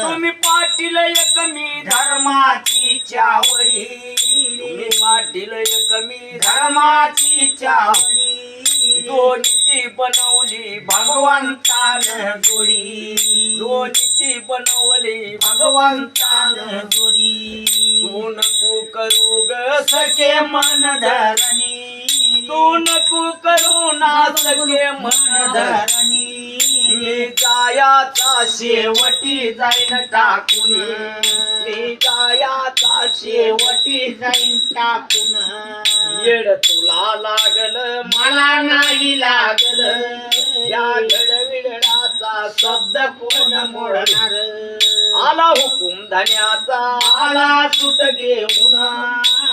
तुम्ही पाटील कमी धर्माची चावडी. तुम्ही पाटील कमी धर्माची चावडी. दोन्हीची बनवली भगवंतान जोडी. दोन्हीची बनवली भगवंतान जोडी. तू नको करू ग सखे मन धरणी. तू नको करू ना सखे मन धरणी. शेवटी जाईन टाकून. मी जायाचा शेवटी जाईन टाकून. येड तुला लागल मला नाही लागल. या गडविडण्याचा शब्द कोण मोडणार? आला हुकुम धन्याचा आला सुट घेऊन.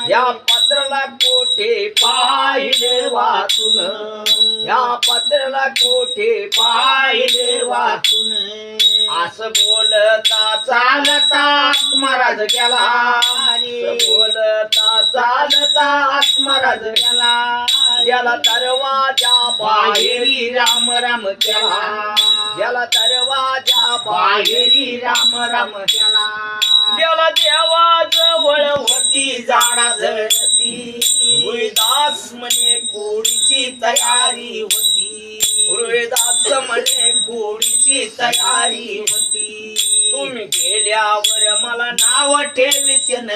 या पत्राला कोठे पाहिले वाचून? या पत्राला कोठे पाहिले असं बोलता चालता महाराज गेला. बोलता चालता महाराज गेला. गेला दरवाजा बाहेरी राम राम केला. गेला दरवाजा बाहेरी राम राम केला. गेला देवा जवळ होती जाणा झडती. दास म्हणे कोडीची तयारी होती. हृदयास म्हणे कोडीची तयारी होती. तुम्ही गेल्यावर मला नाव ठेवित न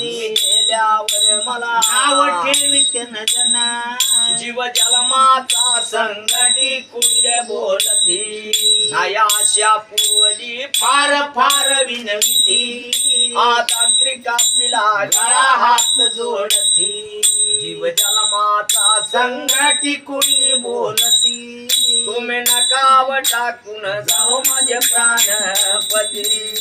गेल्यावर मला नाव ठेवित न जन जीव जलमाचा संगटी कुंड बोलती? नाया आशा पुरवली फार फार विनविती. आ तांत्रिका पिला गळा हात जो जलमाचा कुणी बोलती? तुम्ही नकाव टाकून जाऊ माझे प्राणपती.